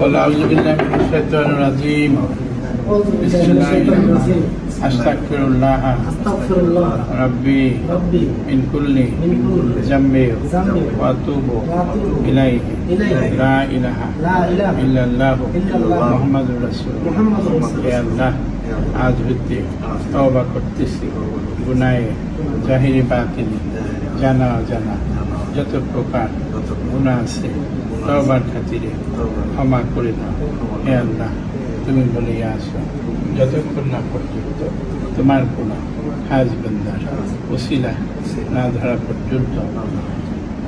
قال أعوذ بالله من الشيطان الرجيم بسم الله أستغفر الله أستغفر الله ربي ربي من كل ذنب وأتوب إليه لا إله إلا الله محمد رسول الله আজ হইতে তওবা করতেছি। জাহিরি জানা অজানা, যত প্রকার গুণা আছে, তওবার খাতিরে ক্ষমা করে দাও। হে আল্লাহ, তুমি বলে আসো, যতক্ষণ না পর্যন্ত তোমার কোনো হাজ ওসিলা না ধরা পর্যন্ত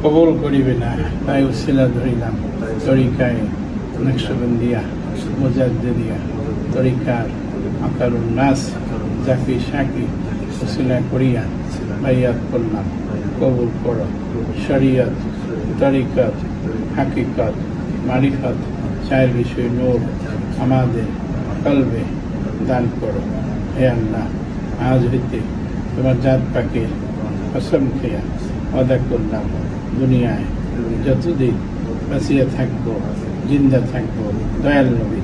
কবল করিবে না, তাই উসিলা ধরিলাম তরিকায় নকশবন্দিয়া, মুজাদ্দিদিয়া, তরিকার আকারুন নাস জাকি শাকি উসিলা করিয়া বাইয়াত করলাম কবুল করো, শরিয়ত, তরিকত, হাকিকত, মারিফত, চায়ের বিষয় নূর, আমাদের কলবে দান করো। হে আল্লাহ, আজ হইতে তোমার জাত পাকে কসম খেয়া অদা করলাম। দুনিয়ায় যতদিন বাঁচিয়ে থাকব, জিন্দা থাকব, দয়াল নবী,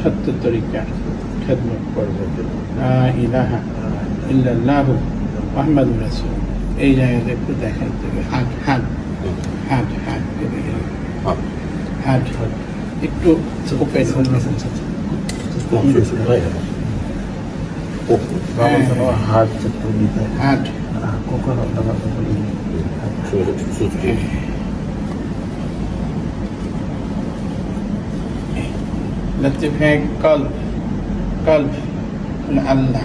সত্য তরিকার كلمة لا إله إلا الله محمد رسول إلى يدك دخلت حد حد حد حد حد حد إكتو سأقفل هنا لطيف هيك قلب কল আল্লাহ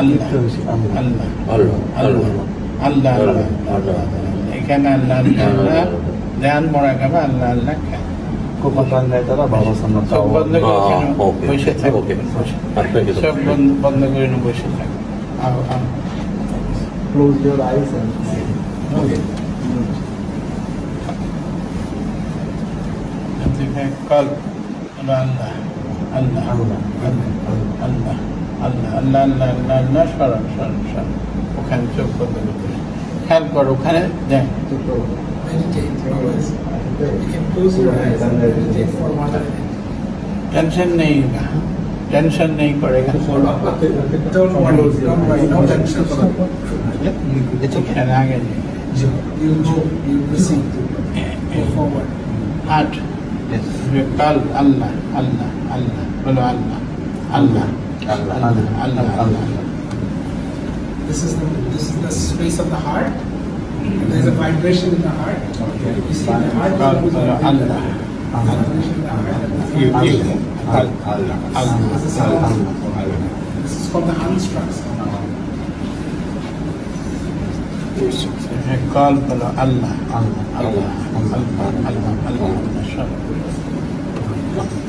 আল্লাহ আল্লাহ আল্লাহ আল্লাহ আল্লাহ এখানে আল্লাহ আল্লাহ ধ্যান মরা গেবা আল্লাহ আল্লাহ সব বন্ধ করে বসে থাকো close your eyes and okay. Mm. Call. Allah. আল্লাহ আল্লাহ আল্লাহ আল্লাহ আল্লাহ আল্লাহ আল্লাহ আল্লাহ সরান সরান সরান ওখানে চোখ বন্ধ করতে খেয়াল কর ওখানে দেখ টেনশন নেই টেনশন নেই করে আগে আট This is the this is the space of the heart. There there's a vibration in the heart. Okay. You see, the heart is Allah. Allah. Allah. Allah. Allah. Allah. This is called the Allah. Allah. Allah. Allah. Allah. Allah. Allah. Allah. Allah. Allah. Allah. 네.